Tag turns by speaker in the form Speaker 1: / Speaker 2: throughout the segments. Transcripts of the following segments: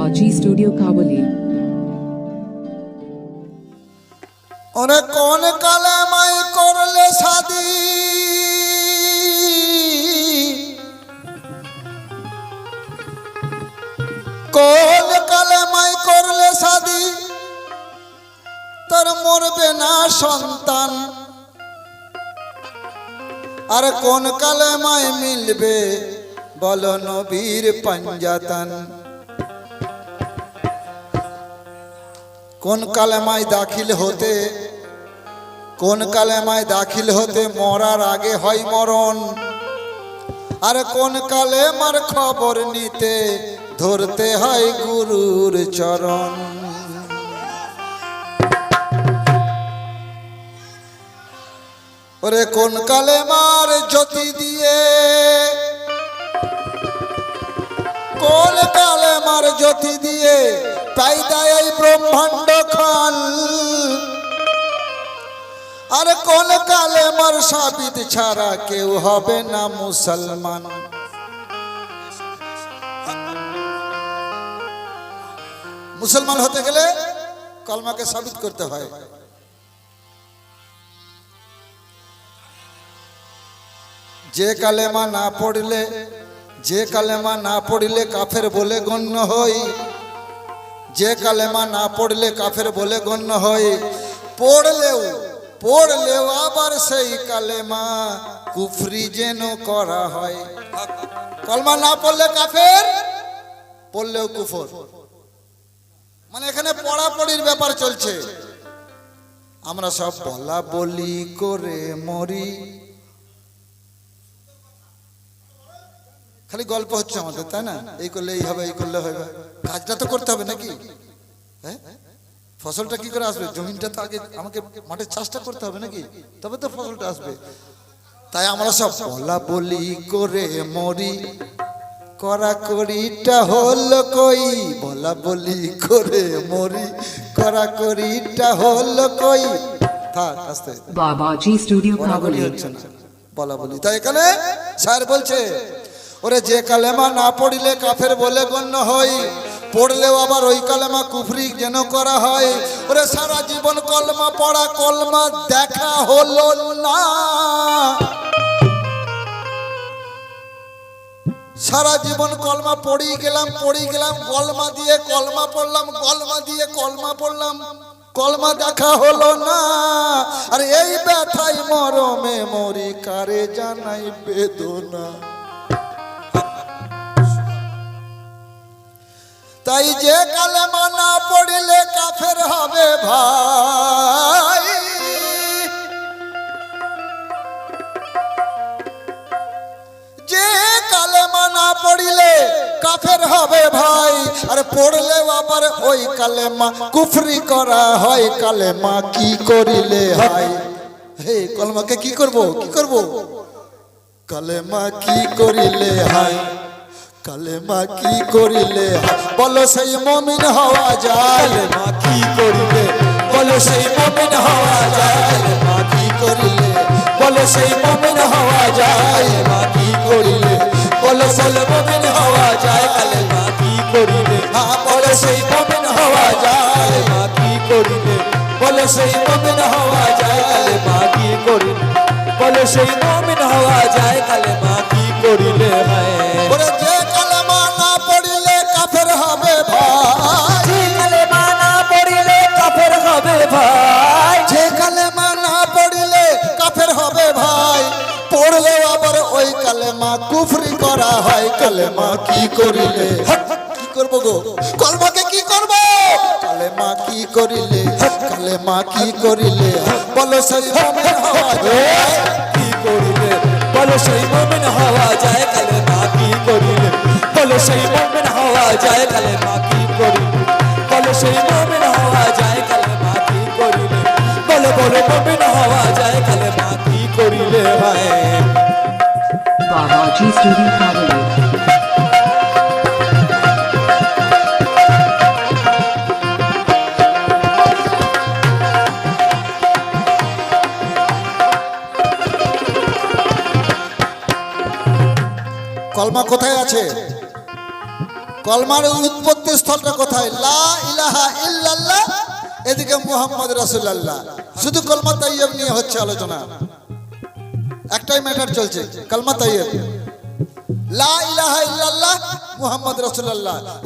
Speaker 1: বাজি স্টুডিও কাবলি
Speaker 2: ওরে কোন কালে মাই করলে সাদি কোন কালে মাই করলে সাদি তোর মরবে না সন্তান আর কোন কালে মাই মিলবে বল নবীর পাঞ্জাতান কোন কালেমায় দাখিল হতে, কোন কালেমায় দাখিল হতে মরার আগে হয় মরণ? আর কোন কালেমার খবর নিতে ধরতে হয় গুরুর চরণ? ওরে কোন কালেমার জ্যোতি দিয়ে, কোন কালেমার জ্যোতি দিয়ে পাইদায় এই ব্রহ্মাণ্ড খান আর কোন কালেমার সাবিত ছাড়া কেউ হবে না মুসলমান। মুসলমান হতে গেলে কলমাকে সাবিত করতে হয়। যে কালেমা না পড়লে, যে কালেমা না পড়লে কাফের বলে গণ্য হই। যে কালেমা না পড়লে কাফের বলে গণ্য হয়। পড়লেও পড়লেও আবার সেই কালেমা কুফরি যেন করা হয়। কলমা না পড়লে কাফের, পড়লেও কুফর। মানে এখানে পড়াপড়ির ব্যাপার চলছে। আমরা সব বলা বলি করে মরি। খালি গল্প হচ্ছে আমাদের তাই না? এই করলে এই হবে এই করলে হবে। কাজটা তো করতে হবে নাকি? হ্যাঁ? ফসলটা কি করে আসবে? জমিনটা তো আগে আমাকে মাঠে চাষটা করতে হবে নাকি? তবে তো ফসলটা আসবে। তাই আমরা সব বলা বলি করে মরি। করা করিটা হল কই? বলা বলি করে মরি। করা করিটা হল কই? থাক আস্তে।
Speaker 1: বাবাজি স্টুডিও
Speaker 2: বলা বলি। তাই এখানে স্যার বলছে ওরে যে কালেমা না পড়িলে কাফের বলে গণ্য হয়, পড়লেও আবার ওই কালেমা কুফরি যেন করা হয়। ওরে সারা জীবন কলমা পড়া, কলমা দেখা হলো না। সারা জীবন কলমা পড়ি গেলাম পড়ি গেলাম, কলমা দিয়ে কলমা পড়লাম, কলমা দিয়ে কলমা পড়লাম, কলমা দেখা হলো না। আর এই ব্যথাই মরমে মরি, কারে জানাই বেদনা। তাই যে কালেমা না পড়িলে কাফের হবে ভাই। যে কালেমা না পড়িলে কাফের হবে ভাই, আর পড়লে আবার ওই কালেমা কুফরি করা হয় কালেমা কি করিলে হয়? হে কলমাকে কি করব কি করব? কালেমা কি করিলে হয়? কালেমা কি করিলে? বলো সেই মমিন হওয়া যায়। মা কি করিলে? বলো সেই মমিন হওয়া যায়। মা কি করিলে? বলো সেই মমিন হওয়া যায়। মা কি করিলে? বলো সেই মমিন হওয়া যায়। কালেমা কি করিলে? হ্যাঁ বলো সেই মমিন হওয়া যায়। মা কি করিলে? বলো সেই মমিন হওয়া যায়। কালেমা কি করিলে? বলো সেই মমিন হওয়া যায়। কালেমা কি করিলে? হয় করা হয় কালেমা কি করিলে? কি করব গো? কলমাকে কি করব? কালেমা কি করিলে? কালেমা কি করিলে? বলো সেই
Speaker 3: কি করিলে? বলো সেই মুমিন হওয়া যায় কালেমা কি করিলে? বলো সেই মুমিন হওয়া যায় কালেমা কলমা
Speaker 2: কোথায় আছে? কলমার উৎপত্তি স্থলটা কোথায়? লা ইলাহা ইল্লাল্লাহ, এদিকে মোহাম্মদ রাসুল্লাহ শুধু কলমা তাইয়ব নিয়ে হচ্ছে আলোচনা। একটাই ম্যাটার চলছে, কলমা তাইয়ব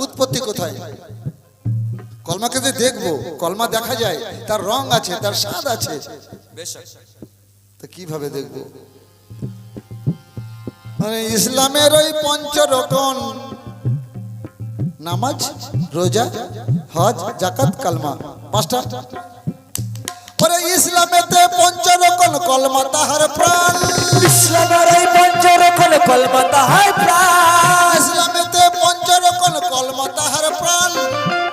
Speaker 2: উৎপত্তি কোথায়? কলমাকে যে দেখব, কলমা দেখা যায়, তার রং আছে, তার স্বাদ আছে। কীভাবে দেখব? ইসলামের ওই পঞ্চ রকম নামাজ, রোজা, হজ জাকাত কালমা, পাঁচটা। ইসলামেতে পঞ্চরকম কলমা তাহার প্রাণ।
Speaker 3: ইসলামের কলমা তাহার প্রাণ।
Speaker 2: ইসলামেতে পঞ্চ রকম কলমা তাহার প্রাণ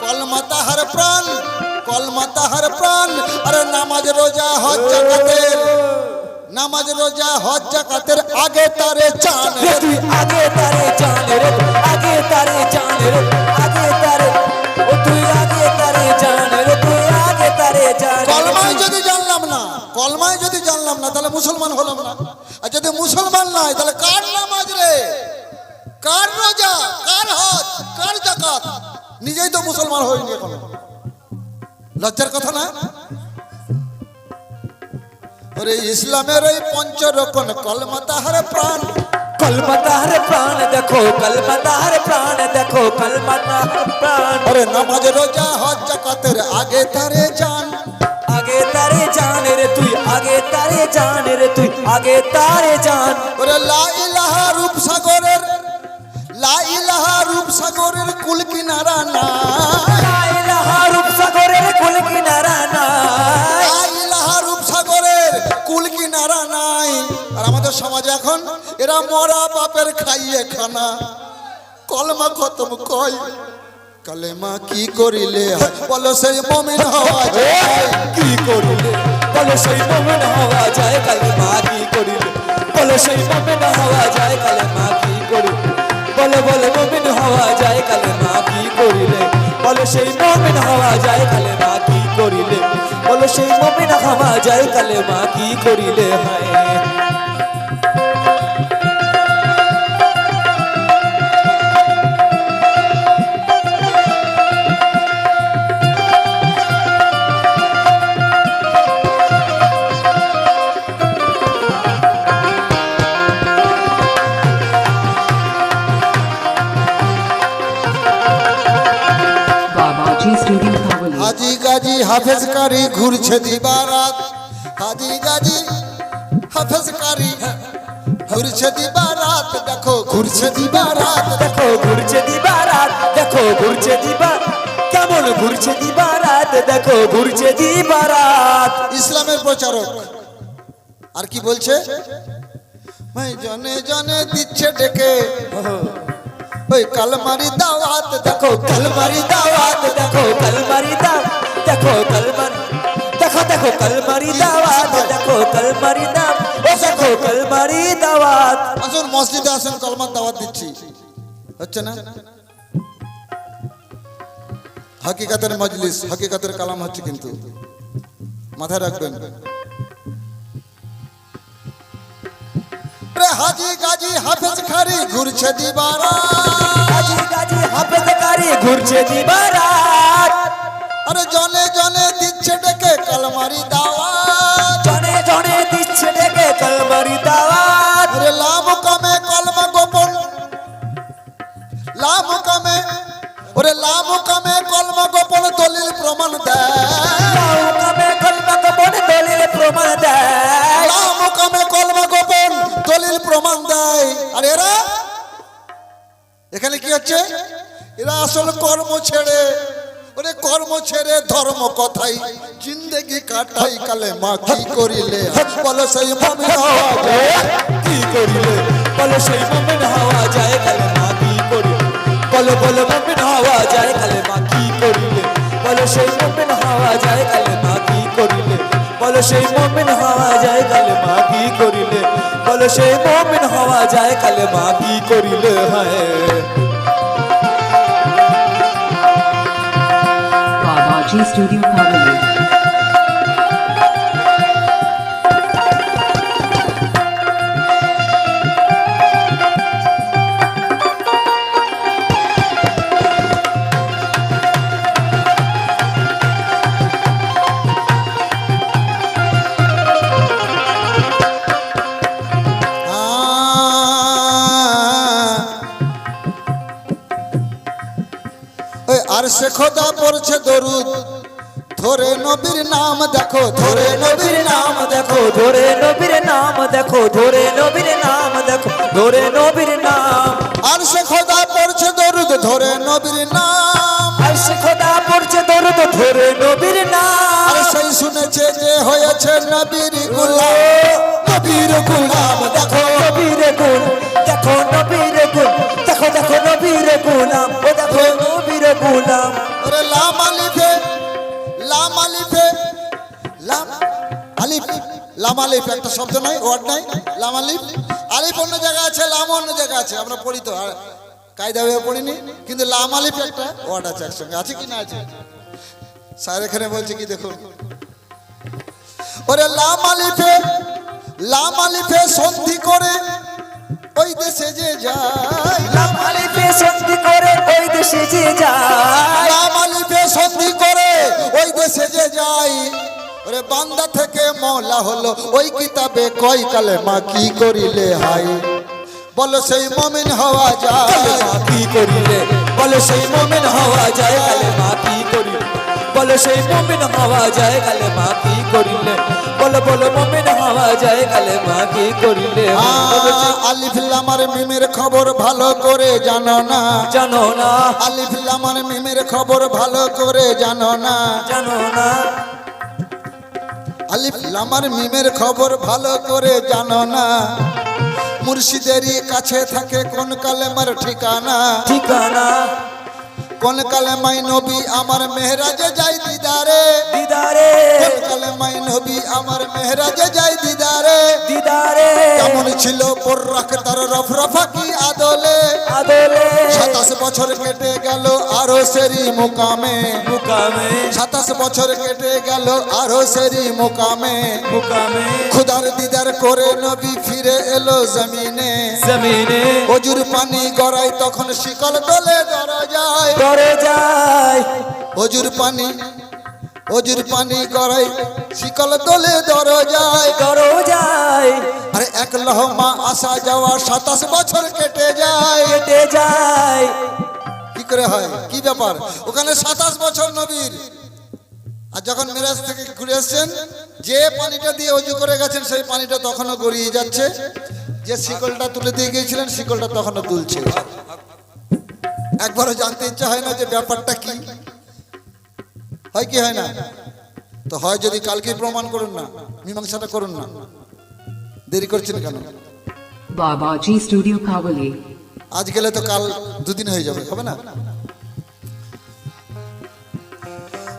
Speaker 2: কলমা তাহার প্রাণ কলমা তাহার প্রাণ। আরে নামাজ রোজা হজ জাকাতের নামাজ রোজা হজ জাকাতের আগে তারে চান
Speaker 3: তুই আগে তারে জানে রে আগে তারে রে আগে তারে ও তুই আগে তারে রে তুই আগে তারে রে।
Speaker 2: কলমায় যদি জানলাম না কলমায় যদি জানলাম না তাহলে মুসলমান হলাম না। আর যদি মুসলমান নাই তাহলে কার নামাজ রে? কার রোজা? কার হজ? কার জাকাত নিজেই তো মুসলমান হয়নি এখন। লজ্জার কথা না? ওরে ইসলামের ওই পঞ্চ রকম কলমা তাহার প্রাণ।
Speaker 3: কলমা তাহার প্রাণ দেখো কলমা তাহার প্রাণ দেখো কলমা তাহার প্রাণ।
Speaker 2: ওরে নামাজ রোজা হজ জাকাতের আগে তারে জান।
Speaker 3: আগে তারে জানে রে তুই আগে তারে জান।
Speaker 2: ওরে লা ইলাহা রূপ সাগরের লা ইলাহা রূপ সাগরের কুল কিনারা না
Speaker 3: লা ইলাহা রূপসাগরের কুল কিনারা না
Speaker 2: লা ইলাহা রূপ সাগরের কুল কিনারা নাই। আর আমাদের সমাজে এখন এরা মরা বাপের খাইয়ে খানা। কলমা খতম কই? কালেমা কি করিলে? বলো সেই মমিন হওয়া যায়।
Speaker 3: কি করিলে? বলো সেই মোমেন হওয়া যায়, কালে মা কি করিল বলো সেই মোমেন হওয়া যায়, কালে মা কি করিল বলো বলো মোমেন হওয়া যায়, কালে মা কি করিলে বলো সেই মোমেন হওয়া যায়, কালে মা কি করিলে বলো সেই মোমেন হওয়া যায়, কালে মা কি করিলে হায়।
Speaker 2: গাজি হাফেজ কারি ঘুরছে দিবারাত। হাজি গাজি হাফেজ কারি ঘুরছে দিবারাত। দেখো ঘুরছে দিবারাত।
Speaker 3: দেখো ঘুরছে দিবা রাত দেখো ঘুরছে দিবা কেমন ঘুরছে দিবা রাত দেখো ঘুরছে দিবা রাত
Speaker 2: ইসলামের প্রচারক। আর কি বলছে? ভাই জনে জনে দিচ্ছে ডেকে। ওই কালমারি দাওয়াত। দেখো
Speaker 3: কলমারি দাওয়াত। দেখো কলমারি দাও দেখো কলমারি দেখো দেখো কলমারি দাওয়াত দেখো কলমারি দাও ও দেখো কলমারি দাওয়াত
Speaker 2: আসুন মসজিদে আসেন কলমার দাওয়াত দিচ্ছি হচ্ছে না হাকিকাতের মজলিস হাকিকাতের কালাম হচ্ছে কিন্তু মাথায় রাখবেন। রে হাজি গাজি হাফেজ খারি ঘুরছে দিবারা
Speaker 3: গাজি গাজি হাফেজ কারি ঘুরছে দিবা রাত
Speaker 2: আরে জনে জনে দিচ্ছে ডেকে কালমারি দাওয়াত
Speaker 3: জনে জনে দিচ্ছে ডেকে কলমারি দাওয়াত
Speaker 2: আরে লাভ কমে কলমা গোপন। লাভ কমে ওরে লাভ কমে কলমা গোপন দলিল প্রমাণ দেয়।
Speaker 3: লাউ কামে কলমা গোপন দলিল প্রমাণ দেয়।
Speaker 2: লাভ কামে কলমা গোপন দলিল প্রমাণ দেয়। আর এরা? এখানে কি হচ্ছে? এরা আসল কর্ম ছেড়ে কর্ম ছেড়ে ধর্ম কথাই। জিন্দেগি কাটাই কালে মা কি করিলে? বলো সেই মমি হওয়া যায়।
Speaker 3: কি করিলে? বলো সেই মোমেন হওয়া যায় কালে মা কি করিলে? বলো বলো মোমেন হওয়া যায় কালে মা কি করিলে? বলো সেই মোমেন হওয়া যায় কালে মা কি করিলে? বলো সেই মোমেন হওয়া যায় কালে মা কি করিলে? বলো সেই মোমেন হওয়া যায় কালে মা কি করিলে? হায়।
Speaker 1: G Studio
Speaker 2: Comedy. সে খোদা পড়ছে দরুদ। ধরে নবীর নাম দেখো ধরে নবীর নাম দেখো
Speaker 3: ধরে নবীর নাম দেখো ধরে নবীর নাম দেখো ধরে নবীর নাম।
Speaker 2: আর সে খোদা পড়ছে দরুদ ধরে নবীর নাম।
Speaker 3: আর সে খোদা পড়ছে দরুদ ধরে নবীর
Speaker 2: আর
Speaker 3: নাম
Speaker 2: সেই শুনেছে যে হয়েছে নবীর গুলাম। নবীর গুলাম। লাম আলিফ একটা শব্দ নাই ওয়ার্ড নাই লাম আলিফ আলিফ অন্য জায়গায় আছে লাম অন্য জায়গায় আছে আমরা পড়ি তো আর কায়দা হয়ে পড়িনি কিন্তু লাম আলিফ একটা ওয়ার্ড আছে একসঙ্গে আছে কি না আছে? স্যার এখানে বলছে কি দেখুন? ওরে লাম আলিফে লাম আলিফে সন্ধি করে ওই দেশে যে যায়।
Speaker 3: লাম আলিফে সন্ধি করে ওই দেশে যে যায়।
Speaker 2: লাম আলিফে সন্ধি করে ওই দেশে যে যাই ওরে বান্দা থেকে মৌলা হলো ওই কিতাবে কয় কালে মা কি করিলে হাই বলো সেই মমিন হওয়া যায়
Speaker 3: কালেমা কি করিলে? বলো সেই মোমেন হওয়া যায় কালেমা কি করিলে? বলো সেই মোমেন হওয়া যায় কালেমা কি করিলে? বলো বলো মোমেন হওয়া যায় কালেমা কি করিলে?
Speaker 2: আলিফ লামার মিমের খবর ভালো করে জানো না?
Speaker 3: জানো না।
Speaker 2: আলিফ লামার মিমের খবর ভালো করে জানো না?
Speaker 3: জানো না।
Speaker 2: আলিফ লামার মিমের খবর ভালো করে জানো না। মুর্শিদেরই কাছে থাকে কোন কালেমার ঠিকানা।
Speaker 3: ঠিকানা?
Speaker 2: কোন কালেমাই নবী আমার মেহরাজে যাই দিদারে।
Speaker 3: দিদারে।
Speaker 2: কোন কালেমাই নবী আমার মেহরাজে যাই দিদারে।
Speaker 3: দিদারে।
Speaker 2: কেমন ছিল পর্রাক তার রফ রফা কি আদলে।
Speaker 3: আদলে।
Speaker 2: সাতাশ বছর কেটে গেল আরও সেরি মুকামে।
Speaker 3: মুকামে।
Speaker 2: সাতাশ বছর কেটে গেল আরও সেরি মুকামে।
Speaker 3: মুকামে।
Speaker 2: খুদার দিদার করে নবী ফিরে এলো জমিনে।
Speaker 3: জমিনে।
Speaker 2: অজুর পানি গড়াই তখন শিকল দলে ধরা যায়।
Speaker 3: ধরে যায়।
Speaker 2: অজুর পানি অজুর পানি গড়াই শিকল দলে ধরা যায়
Speaker 3: করো যায়
Speaker 2: আরে এক লহমা আসা যাওয়া সাতাশ বছর কেটে যায়।
Speaker 3: কেটে যায়।
Speaker 2: কি করে হয়? কি ব্যাপার? ওখানে সাতাশ বছর নবীর। আর যখন মিরাজ থেকে ঘুরে এসছেন যে পানিটা দিয়ে অজু করে গেছেন সেই পানিটা তখনও গড়িয়ে যাচ্ছে। যে শিকলটা তুলে দিয়ে গিয়েছিলেন শিকলটা তখনও তুলছে একবারও জানতে ইচ্ছা হয় না যে ব্যাপারটা কি। হয় কি হয় না? তো হয় যদি কালকে প্রমাণ করুন না মীমাংসাটা করুন না। দেরি করছেন কেন?
Speaker 1: Babaji স্টুডিও কাবলি
Speaker 2: আজ গেলে তো কাল দুদিন হয়ে যাবে হবে না?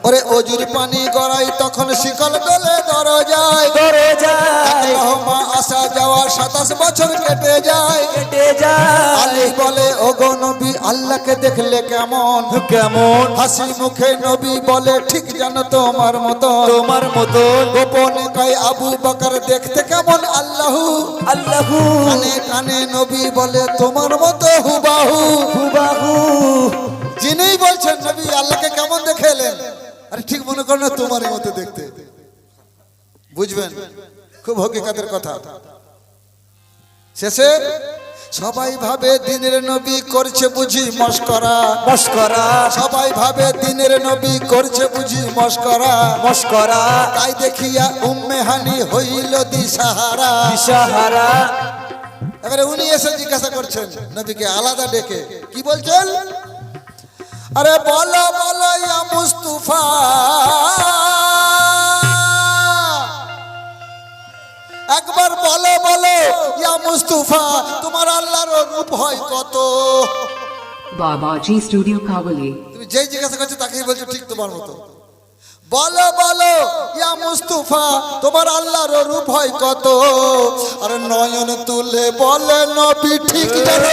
Speaker 2: ওরে অজুর পানি গড়াই তখন শিকল গলে ধর যায়
Speaker 3: করে যায়
Speaker 2: রহমা আসা যাওয়া সাতাশ বছর কেটে যায়।
Speaker 3: কেটে যায়।
Speaker 2: আলী বলে ও গো নবী আল্লাহকে দেখলে কেমন?
Speaker 3: কেমন?
Speaker 2: হাসি মুখে নবী বলে ঠিক জানো তোমার মতো
Speaker 3: তোমার মতো
Speaker 2: গোপনে কয় আবু বকর দেখতে কেমন আল্লাহু?
Speaker 3: আল্লাহু।
Speaker 2: কানে কানে নবী বলে তোমার মতো হুবাহু।
Speaker 3: হুবাহু।
Speaker 2: যিনি বলছেন নবী আল্লাহকে কেমন দেখে এলেন আরে ঠিক মনে করেন না তোমার মতো দেখতে। বুঝবেন? খুব হকিকাতের কথা। শেষে সবাই ভাবে দিনের নবী করছে বুঝি মস্করা।
Speaker 3: মস্করা।
Speaker 2: সবাই ভাবে দিনের নবী করছে বুঝি মস্করা।
Speaker 3: মস্করা।
Speaker 2: তাই দেখিয়া উম্মে হানি হইল দিশাহারা।
Speaker 3: দিশাহারা।
Speaker 2: এবারে উনি এসে জিজ্ঞাসা করছেন নবীকে আলাদা ডেকে। কি বলছেন? আরে বলো বলো ইয়া মুস্তুফা। একবার বলো বলো ইয়া মুস্তুফা তোমার আল্লাহর রূপ হয় কত?
Speaker 1: Babaji Studio Kavali.
Speaker 2: তুমি যেই জিজ্ঞাসা করছ তাকেই বলছো ঠিক তোমার মতো। বলো বলো ইয়া মুস্তুফা তোমার আল্লাহর রূপ হয় কত? আর নয়ন তুলে বলে নবী ঠিক জানো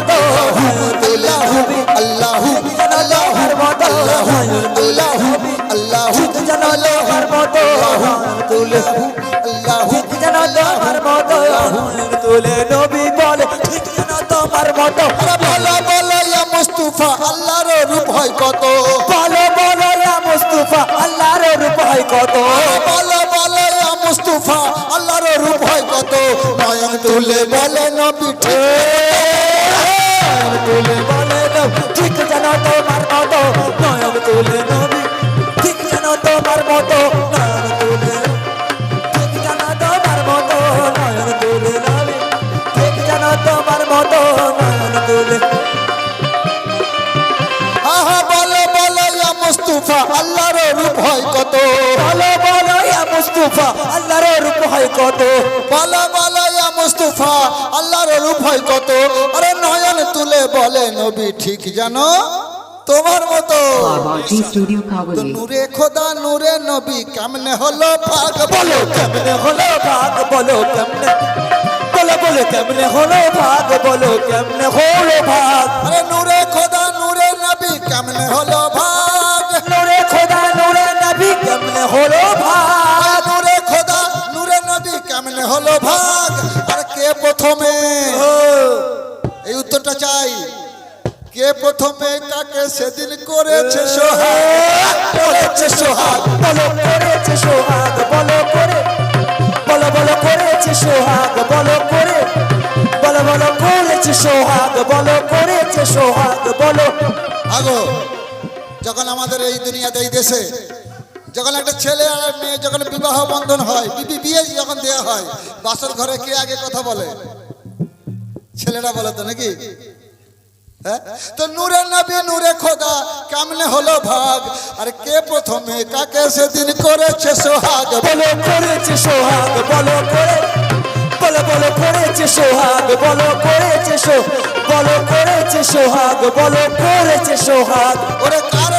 Speaker 3: মতো
Speaker 2: আল্লাহু আল্লাহু
Speaker 3: আল্লাহর মতো
Speaker 2: আল্লাহু আল্লাহু
Speaker 3: যেন আল্লাহর মতো
Speaker 2: আল্লাহু
Speaker 3: যেন তোমার মতো তুলে নবী বলে, ঠিক যেন তোমার মতো।
Speaker 2: রূপ হয় কত?
Speaker 3: বলো বলো ইয়া মুস্তাফা রূপ হয় কত?
Speaker 2: তুলে বলে নবী
Speaker 3: তুলে বলে ঠিক যেন তোমার মতো। নয়ন তুলে নবী ঠিক যেন তোমার মতো। নয়ন তুলে ঠিক যেন তোমার মতো। নয়ন তুলে নবী ঠিক যেন তোমার মতো। নয়ন তুলে।
Speaker 2: আহা, বলো বলো, ইয়া মুস্তাফা, আল্লাহর রূপ হয় কত?
Speaker 3: বলো বলো, ইয়া আল্লাহর রূপ হয় কত?
Speaker 2: বলো বলো মুস্তাফা আল্লাহর রূপ হয় কত? আরে নয়ন তুলে বলে নবী ঠিক জানো? তোমার মতো. নূরে খোদা নূরে নবী কেমনে হলো ভাগ? বলো
Speaker 3: কেমনে হলো ভাগ? বলো কেমনে? বলো বলো কেমনে হলো ভাগ? বলো কেমনে হলো ভাগ?
Speaker 2: আরে নূরে খোদা নূরে নবী কেমনে হলো ভাগ?
Speaker 3: নূরে খোদা নূরে নবী কেমনে হলো ভাগ?
Speaker 2: নূরে খোদা নূরে নবী কেমনে হলো ভাগ? কে প্রথমে? এই উত্তরটা চাই। কে প্রথমে কাকে সেদিন করেছে সোহাগ? করেছে সোহাগ।
Speaker 3: বলো করেছে সোহাগ বলো করে। বলো বলো করেছে সোহাগ বলো করে। বলো বলো করেছে সোহাগ বলো করেছে সোহাগ বলো।
Speaker 2: আগো যখন আমাদের এই দুনিয়াতে এই দেশে যখন একটা ছেলে আর মেয়ে যখন বিবাহ বন্ধন হয়, বিবি বিয়ে যখন দেয়া হয়, বাসর ঘরে কে আগে কথা বলে? ছেলেরা বলে তো নাকি? হ্যাঁ? তো নূরে নবী, নূরে খোদা, কেমনে হলো ভাগ? আর কে প্রথমে? কাকে সেদিন করেছে সোহাগ?
Speaker 3: বলো, করেছে সোহাগ, বলো, করে। বলো বলো, করেছে সোহাগ, বলো, করেছে সো বলো, করেছে সোহাগ, বলো, করেছে সোহাগ।
Speaker 2: ওরে কার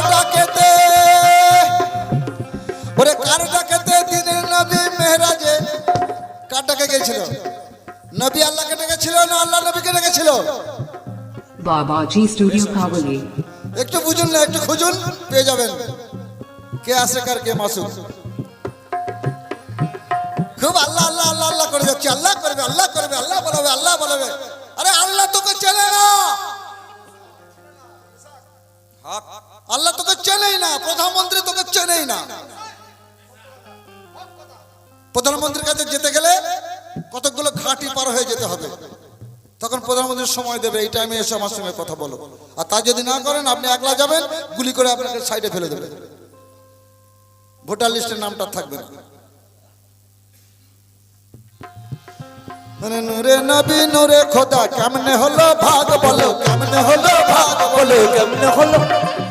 Speaker 2: নবী আল্লাহকে ডেকেছিল না আল্লাহ নবীকে ডেকেছিল?
Speaker 1: Studio Kavali.
Speaker 2: একটু বুঝুন না একটু খুঁজুন পেয়ে যাবেন। কে আসে কার কে খুব আল্লাহ আল্লাহ আল্লাহ আল্লাহ করে যাচ্ছে। আল্লাহ করবে আল্লাহ করবে আল্লাহ বলবে আল্লাহ বলবে। আরে আল্লাহ তোকে চেনে না। আল্লাহ তোকে চেনেই না প্রধানমন্ত্রী তোকে চেনেই না। প্রধানমন্ত্রীর কাছে যেতে গেলে কতগুলো ঘাটি পার হয়ে যেতে হবে? তখন প্রধানমন্ত্রী সময় দেবে, এই টাইমে এসে আমার সঙ্গে কথা বলো। আর তা যদি না করেন, আপনি একলা যাবেন, গুলি করে আপনাকে সাইডে ফেলে দেবে। ভোটার লিস্টের নামটা থাকবে না। মানে নূরে নবী, নূরে খোদা, কেমনে হলো ভাগ বলো, কেমনে হলো ভাগ
Speaker 3: বলো, কেমনে হলো,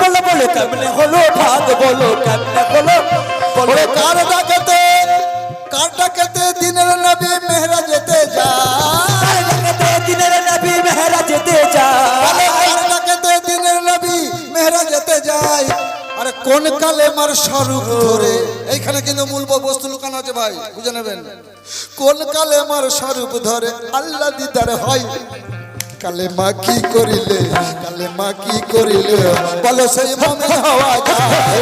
Speaker 3: বলো বলো, কেমনে হলো ভাগ বলো, কেমনে হলো, বলো,
Speaker 2: কার ডাকেতে কার ডাকেতে দিনের নবী মেহরা যেতে যায়।
Speaker 3: দিনের নবী মেহরা যেতে যায়।
Speaker 2: কার ডাকেতে দিনের নবী মেহরা যেতে যায়। আরে কোন কালেমার স্বরূপ ধরে? এইখানে কিন্তু মূল বস্তু লুকানো আছে ভাই বুঝে নেবেন? কোন কালেমার স্বরূপ ধরে? আল্লাহ দিদার হয়। কালেমা কি করিলে? কালেমা কি করিলে? বলো সেই মমে হওয়া যায়।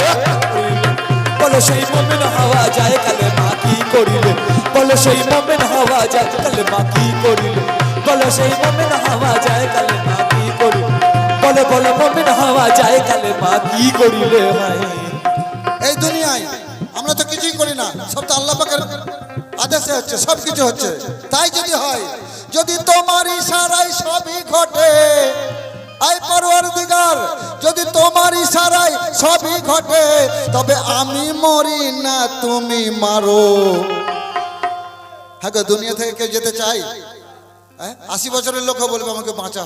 Speaker 3: বলো সেই মোমেন হওয়া যায় কালে মা করিলে? বলো সেই মোমেন হওয়া যায় কালে মা কি করিলে? বলো সেই মোমেন হওয়া যায় কালে মা কি করিলে? বলো বলো মোমেন হওয়া যায় কালে মা কি করিলে ভাই?
Speaker 2: এই দুনিয়ায় আমরা তো কিছুই করি না, সব তো আল্লাহ পাকের আদেশে হচ্ছে, সব কিছু হচ্ছে। তাই যদি হয়, যদি তোমার ইশারায় সবই ঘটে আই পরওয়ার দিগার যদি তোমার ইশারায় সবই ঘটে, তবে আমি মরি না, তুমি মারো। হ্যাঁ দুনিয়া থেকে কেউ যেতে চাই হ্যাঁ আশি বছরের লোক বলবে আমাকে বাঁচা।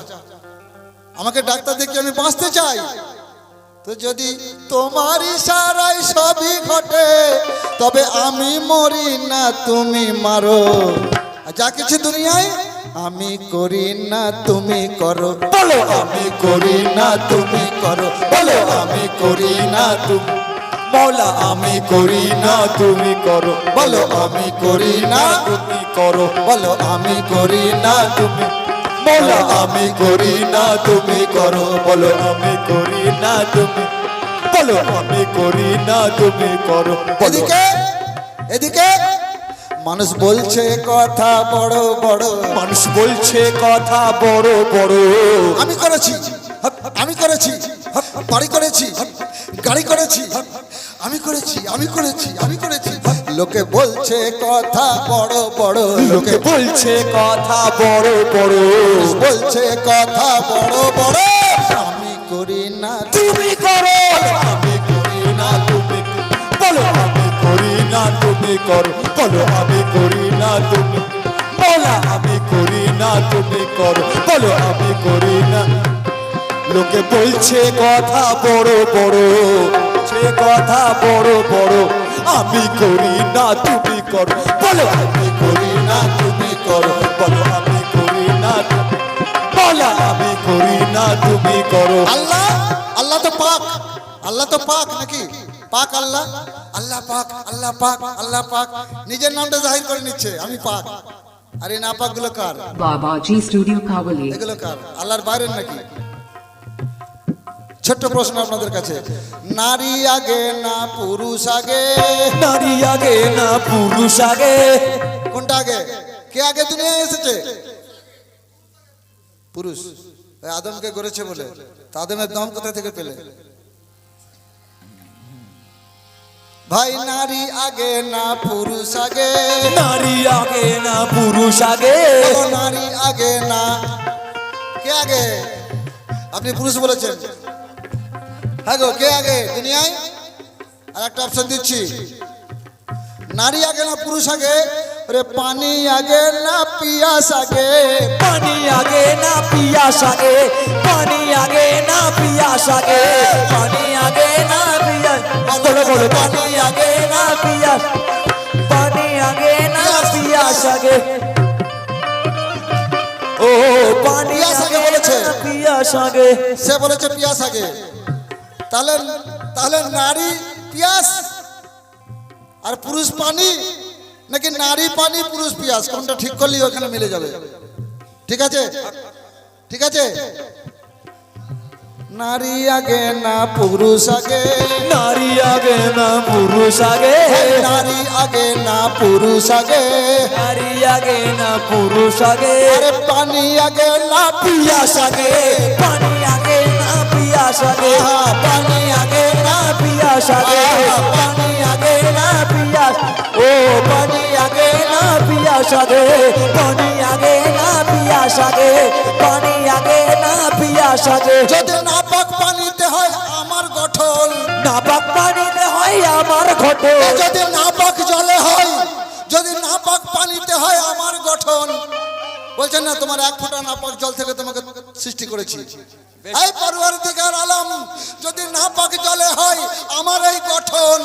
Speaker 2: আমাকে ডাক্তার দেখি আমি বাঁচতে চাই। তো যদি তোমার ইশারায় সবই ঘটে, তবে আমি মরি না, তুমি মারো। যা কিছু দুনিয়ায় আমি করি না, তুমি করো। বলো, আমি করি না, তুমি করো। বলো, আমি করি না তুমি
Speaker 3: মৌলা,
Speaker 2: আমি করি না, তুমি করো। বলো, আমি করি না,
Speaker 3: তুমি করো।
Speaker 2: বলো, আমি করি না, তুমি
Speaker 3: বলো আমি করি না, তুমি করো। বলো, আমি করি না, তুমি বলো, আমি করি না, তুমি করো।
Speaker 2: এদিকে এদিকে। মানুষ বলছে কথা বড় বড়।
Speaker 3: মানুষ বলছে কথা বড় বড়।
Speaker 2: আমি করেছি। আমি করেছি। বাড়ি করেছি। গাড়ি করেছি। আমি করেছি আমি করেছি আমি করেছি। লোকে বলছে কথা বড় বড়।
Speaker 3: লোকে
Speaker 2: লোকে
Speaker 3: বলছে কথা বড় বড়।
Speaker 2: বলছে কথা বড় বড়। আমি করি না
Speaker 3: তুমি করো। আমি করি না তুমি বলো। আমি করি না তুমি করো। বলো, আমি করি না তুমি। বলা, আমি করি না তুমি করো। বলো, আমি করি না। লোকে বলছে, কথা বড় বড়। সে কথা বড় বড়। আমি করি না তুমি করো। বলো, আমি করি না তুমি করো। বলো, আমি করি না বলা, আমি করি না তুমি করো।
Speaker 2: আল্লাহ? আল্লাহ তো পাক। আল্লাহ তো পাক নাকি? পাক আল্লাহ? আল্লাহ পাক আল্লাহ পাক আল্লাহ পাক। নিজের নামটা জাহির করে নিচ্ছে আমি পাক। আরে না পাকগুলো কার?
Speaker 1: Babaji Studio Kavali.
Speaker 2: এগুলো কার? আল্লাহর বাইরের নাকি? ছোট্ট প্রশ্ন আপনাদের কাছে। নারী আগে না পুরুষ আগে?
Speaker 3: নারী আগে না পুরুষ আগে?
Speaker 2: কোনটা আগে? কে আগে দুনিয়ায় এসেছে? পুরুষ। আদমকে গড়েছে বলে। তা আদমের দম কোথা থেকে পেলে? ভাই নারী আগে না পুরুষ আগে?
Speaker 3: নারী আগে না পুরুষ আগে?
Speaker 2: নারী আগে না। কে আগে? আপনি পুরুষ বলেছেন। হ্যাঁ গো কে আগে? দুনিয়ায়? আর একটা অপশন দিচ্ছি। নারী আগে না পুরুষ আগে? ওরে পানি আগে না পিয়াস আগে?
Speaker 3: পানি আগে না পিয়াস আগে? পানি আগে না পিয়াস আগে? পানি আগে না পিয়াস বলো বলো পানি আগে না পিয়াস পানি আগে না পিয়াস আগে? ও পানি
Speaker 2: আগে বলেছে।
Speaker 3: পিয়াস আগে।
Speaker 2: সে বলেছে পিয়াস আগে। তাহলে তাহলে নারী পিয়াস আর পুরুষ পানি? নাকি নারী পানি পুরুষ পিয়াস কোনটা ঠিক করলেই ওখানে মিলে যাবে। ঠিক আছে? ঠিক আছে? নারী আগে না পুরুষ আগে?
Speaker 3: নারী আগে না পুরুষ আগে?
Speaker 2: নারী আগে না পুরুষ আগে?
Speaker 3: নারী আগে না পুরুষ আগে?
Speaker 2: আরে পানি আগে না
Speaker 3: পিয়াস আগে? পানি আগে পিয়াস
Speaker 2: যদি না পাক পানিতে হয় আমার গঠন।
Speaker 3: না পাক পানিতে হয় আমার ঘটে
Speaker 2: যদি না পাক জলে হয় যদি না পাক পানিতে হয় আমার গঠন। বলছেন না তোমার এক ফোঁটা না পাক জল থেকে তোমাকে সৃষ্টি করেছি। এই পরবর্তীকার আলম যদি না পাক জলে হয় আমার এই গঠন।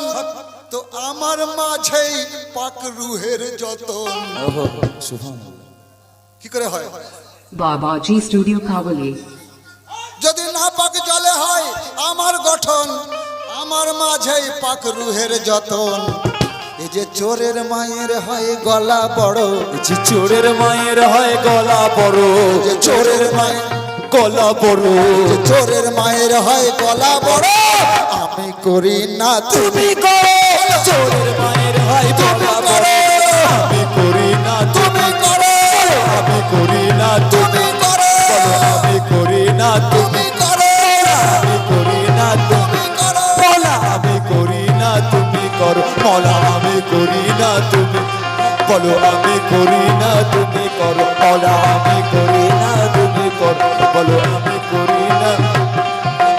Speaker 2: তো আমার মাঝেই পাক রুহের যতন। কি করে হয়?
Speaker 1: Babaji Studio Kavali.
Speaker 2: যদি না পাক জলে হয় আমার গঠন আমার মাঝেই পাক রুহের যতন। এই যে চোরের মায়ের হয় গলা বড়।
Speaker 3: যে চোরের মায়ের হয় গলা বড়।
Speaker 2: যে চোরের মায়ের
Speaker 3: গলা বড়
Speaker 2: চোরের মায়ের হয় গলা বড় আমি করি না তুমি
Speaker 3: করো। চোরের মায়ের হয় গলা বড় আমি করি না
Speaker 2: তুমি করো।
Speaker 3: আমি করি না
Speaker 2: তুমি করো।
Speaker 3: আমি করি না তুমি
Speaker 2: করো।
Speaker 3: আমি করি না তুমি
Speaker 2: করো।
Speaker 3: আমি করি না তুমি করো। বলা আমি করি না তুমি বলো, আমি করি না তুমি করো। বলো, আমি করি না তুমি করো। বলো, আমি করি না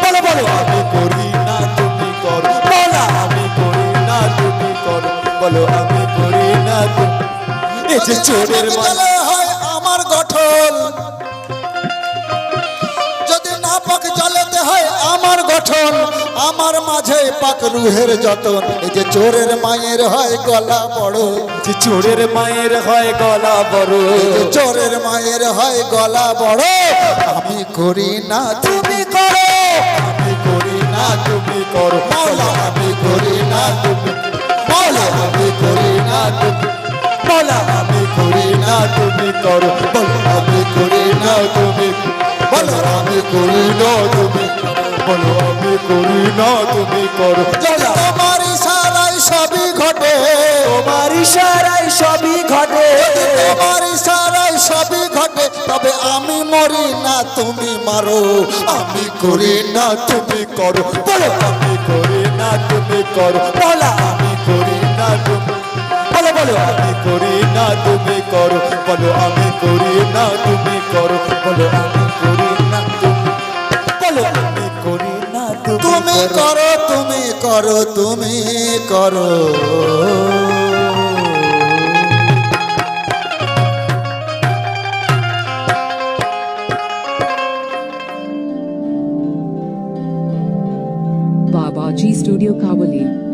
Speaker 3: বলো বলো, আমি করি না তুমি করো। বলো, আমি করি না তুমি করো। বলো, আমি করি না তুমি এই যে চোরের
Speaker 2: যদি গঠন আমার মাঝে পাক রুহের যতন। এই যে চোরের মায়ের হয় গলা বড়।
Speaker 3: যে চোরের মায়ের হয় গলা বড়।
Speaker 2: যে চোরের মায়ের হয় গলা বড়। আমি করি না তুমি করো।
Speaker 3: আমি করি না তুমি করো।
Speaker 2: মাওলা। আমি করি না তুমি
Speaker 3: বলো আমি করি না তুমি বলা আমি করি না তুমি করো। বলো আমি
Speaker 2: করি না তুমি বলো আমি করি না তুমি বলো আমি করি না তুমি করো। তোমার ইশারায় সবই ঘটে।
Speaker 3: তোমার ইশারায় সবই ঘটে।
Speaker 2: তোমার ইশারায় সবই ঘটে তবে আমি মরি না তুমি মারো। আমি করি না তুমি করো।
Speaker 3: বলো। আমি করি না তুমি করো। বলা। আমি করি না তুমি বলো বলো।
Speaker 2: আমি করি না তুমি করো। বলো আমি করি না তুমি করো। বলো আমি করি তুমি
Speaker 3: করো
Speaker 2: তুমি করো তুমি করো।
Speaker 1: বাবাজি স্টুডিও কাবলি।